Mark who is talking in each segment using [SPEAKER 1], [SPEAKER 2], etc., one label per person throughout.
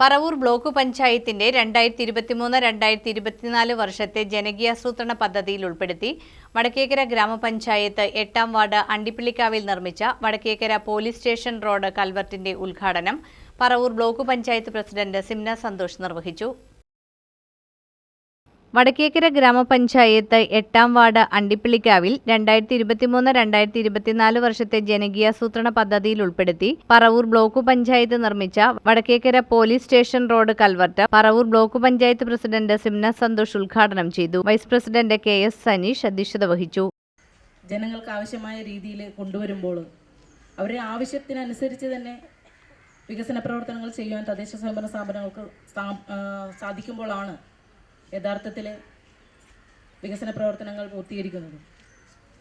[SPEAKER 1] Paravur block പഞ്ചായത്തിന്റെ രണ്ടായിരത്തി ഇരുപത്തിമൂന്ന് രണ്ടായിരത്തി ഇരുപത്തിനാല് വർഷത്തെ ജനകീയാസൂത്രണ പദ്ധതിയിൽ ഉൾപ്പെടുത്തി വടക്കേക്കര ഗ്രാമപഞ്ചായത്ത് എട്ടാം വാർഡ് അണ്ടിപ്പിള്ളിക്കാവിൽ നിർമ്മിച്ച വടക്കേക്കര പോലീസ് സ്റ്റേഷൻ റോഡ് കൽവർട്ടിന്റെ ഉദ്ഘാടനം പറവൂർ ബ്ലോക്ക് പഞ്ചായത്ത് പ്രസിഡന്റ് സിംന സന്തോഷ് നിർവഹിച്ചു. വടക്കേക്കര ഗ്രാമപഞ്ചായത്ത് എട്ടാം വാർഡ് അണ്ടിപ്പിള്ളിക്കാവിൽ രണ്ടായിരത്തി ഇരുപത്തിമൂന്ന് രണ്ടായിരത്തി ഇരുപത്തിനാല് വർഷത്തെ ജനകീയാസൂത്രണ പദ്ധതിയിൽ ഉൾപ്പെടുത്തി പറവൂർ ബ്ലോക്ക് പഞ്ചായത്ത് നിർമ്മിച്ച Vadakkekara police station road culvert Paravur block panchayat president Simna Santhosh ഉദ്ഘാടനം ചെയ്തു. Vice president K S Saneesh അധ്യക്ഷത വഹിച്ചു.
[SPEAKER 2] ജനങ്ങൾക്ക് ആവശ്യമായ രീതിയിൽ കൊണ്ടുവരുമ്പോൾ അവരുടെ ആവശ്യത്തിനനുസരിച്ച് തന്നെ വികസന പ്രവർത്തനങ്ങൾ ചെയ്യുവാൻ തദ്ദേശ സ്വയംഭരണ സ്ഥാപനങ്ങൾക്ക് സ്ഥാ- സാധിക്കുമ്പോഴാണ് യഥാർത്ഥത്തിൽ വികസന പ്രവർത്തനങ്ങൾ പൂർത്തീകരിക്കുന്നത്.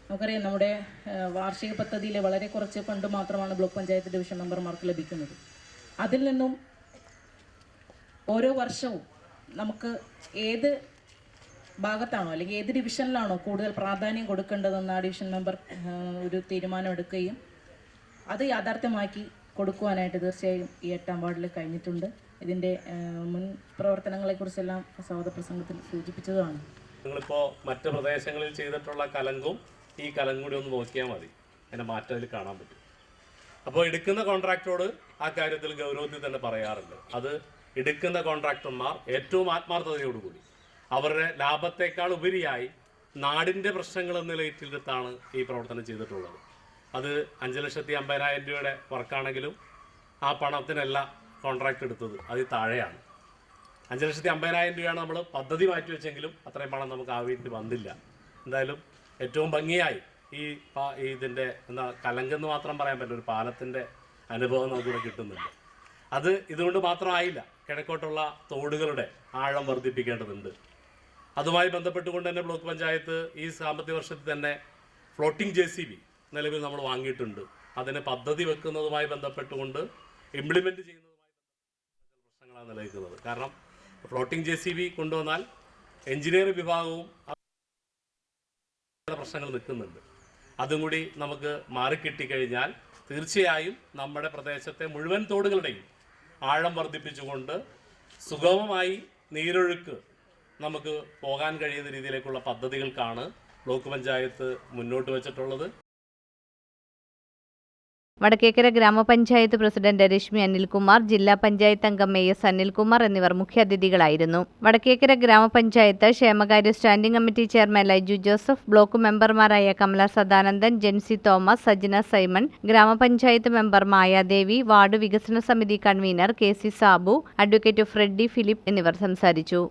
[SPEAKER 2] നമുക്കറിയാം നമ്മുടെ വാർഷിക പദ്ധതിയിൽ വളരെ കുറച്ച് ഫണ്ട് മാത്രമാണ് ബ്ലോക്ക് പഞ്ചായത്ത് ഡിവിഷൻ മെമ്പർമാർക്ക് ലഭിക്കുന്നത്. അതിൽ നിന്നും ഓരോ വർഷവും നമുക്ക് ഏത് ഭാഗത്താണോ അല്ലെങ്കിൽ ഏത് ഡിവിഷനിലാണോ കൂടുതൽ പ്രാധാന്യം കൊടുക്കേണ്ടതെന്ന് ആ ഡിവിഷൻ മെമ്പർ ഒരു തീരുമാനം എടുക്കുകയും അത് യാഥാർത്ഥ്യമാക്കി കൊടുക്കുവാനായിട്ട് തീർച്ചയായും ഈ എട്ടാം വാർഡിൽ കഴിഞ്ഞിട്ടുണ്ട്. ഇതിന്റെ മുൻ പ്രവർത്തനങ്ങളെക്കുറിച്ചെല്ലാം സൗദ പ്രസംഗത്തിൽ സൂചിപ്പിച്ചതാണ്
[SPEAKER 3] നിങ്ങളിപ്പോൾ മറ്റ് പ്രദേശങ്ങളിൽ ചെയ്തിട്ടുള്ള കലങ്കും ഈ കലങ്കും കൂടി ഒന്ന് നോക്കിയാൽ മതി. അതിന്റെ മാറ്റം അതിൽ കാണാൻ പറ്റും. അപ്പോൾ എടുക്കുന്ന കോൺട്രാക്ടറോട് ആ കാര്യത്തിൽ ഗൗരവത്തിൽ തന്നെ പറയാറുണ്ട്. അത് എടുക്കുന്ന കോൺട്രാക്ടർമാർ ഏറ്റവും ആത്മാർത്ഥതയോടുകൂടി അവരുടെ ലാഭത്തേക്കാൾ ഉപരിയായി നാടിന്റെ പ്രശ്നങ്ങൾ നിലയിട്ടെടുത്താണ് ഈ പ്രവർത്തനം ചെയ്തിട്ടുള്ളത്. അത് അഞ്ച് ലക്ഷത്തി അമ്പതിനായിരം രൂപയുടെ വർക്കാണെങ്കിലും ആ പണത്തിനല്ല കോൺട്രാക്ട് എടുത്തത്. അത് താഴെയാണ്. അഞ്ച് ലക്ഷത്തി അമ്പതിനായിരം രൂപയാണ് നമ്മൾ പദ്ധതി മാറ്റി വെച്ചെങ്കിലും അത്രയും പണം നമുക്ക് ആ വീട്ടിൽ വന്നില്ല. എന്തായാലും ഏറ്റവും ഭംഗിയായി ഈ പാ ഇതിന്റെ എന്താ കലങ്കെന്ന് മാത്രം പറയാൻ പറ്റില്ല ഒരു പാലത്തിന്റെ അനുഭവം നമുക്കിവിടെ കിട്ടുന്നുണ്ട്. അത് ഇതുകൊണ്ട് മാത്രമായില്ല കിഴക്കോട്ടുള്ള തോടുകളുടെ ആഴം വർദ്ധിപ്പിക്കേണ്ടതുണ്ട്. അതുമായി ബന്ധപ്പെട്ടുകൊണ്ട് തന്നെ ബ്ലോക്ക് പഞ്ചായത്ത് ഈ സാമ്പത്തിക വർഷത്തിൽ തന്നെ ഫ്ലോട്ടിംഗ് ജെ സി ബി നിലവിൽ നമ്മൾ വാങ്ങിയിട്ടുണ്ട്. അതിനെ പദ്ധതി വെക്കുന്നതുമായി ബന്ധപ്പെട്ടുകൊണ്ട് ഇംപ്ലിമെന്റ് ചെയ്യുന്നതുമായി പ്രശ്നങ്ങളാണ് നിലനിൽക്കുന്നത്. കാരണം ഫ്ലോട്ടിംഗ് ജെ സി ബി കൊണ്ടുവന്നാൽ എഞ്ചിനീയറിംഗ് വിഭാഗവും പ്രശ്നങ്ങൾ നിൽക്കുന്നുണ്ട്. അതും കൂടി നമുക്ക് മാറിക്കിട്ടിക്കഴിഞ്ഞാൽ തീർച്ചയായും നമ്മുടെ പ്രദേശത്തെ മുഴുവൻ തോടുകളുടെയും ആഴം വർദ്ധിപ്പിച്ചുകൊണ്ട് സുഗമമായി നീരൊഴുക്ക് നമുക്ക് പോകാൻ കഴിയുന്ന രീതിയിലേക്കുള്ള പദ്ധതികൾക്കാണ് ബ്ലോക്ക് പഞ്ചായത്ത് മുന്നോട്ട് വെച്ചിട്ടുള്ളത്.
[SPEAKER 1] വടക്കേക്കര ഗ്രാമപഞ്ചായത്ത് പ്രസിഡന്റ് രശ്മി അനിൽകുമാർ ജില്ലാ പഞ്ചായത്ത് അംഗം എ സനിൽകുമാർ എന്നിവർ മുഖ്യാതിഥികളായിരുന്നു വടക്കേക്കര ഗ്രാമപഞ്ചായത്ത് ക്ഷേമകാര്യ standing committee chairman Laiju Joseph block മെമ്പർമാരായ കമല സദാനന്ദൻ ജെൻസി തോമസ് സജ്ന സൈമൺ ഗ്രാമപഞ്ചായത്ത് മെമ്പർ മായാദേവി വാർഡ് വികസന സമിതി convener K C Sabu advocate Freddy Philip എന്നിവർ സംസാരിച്ചു.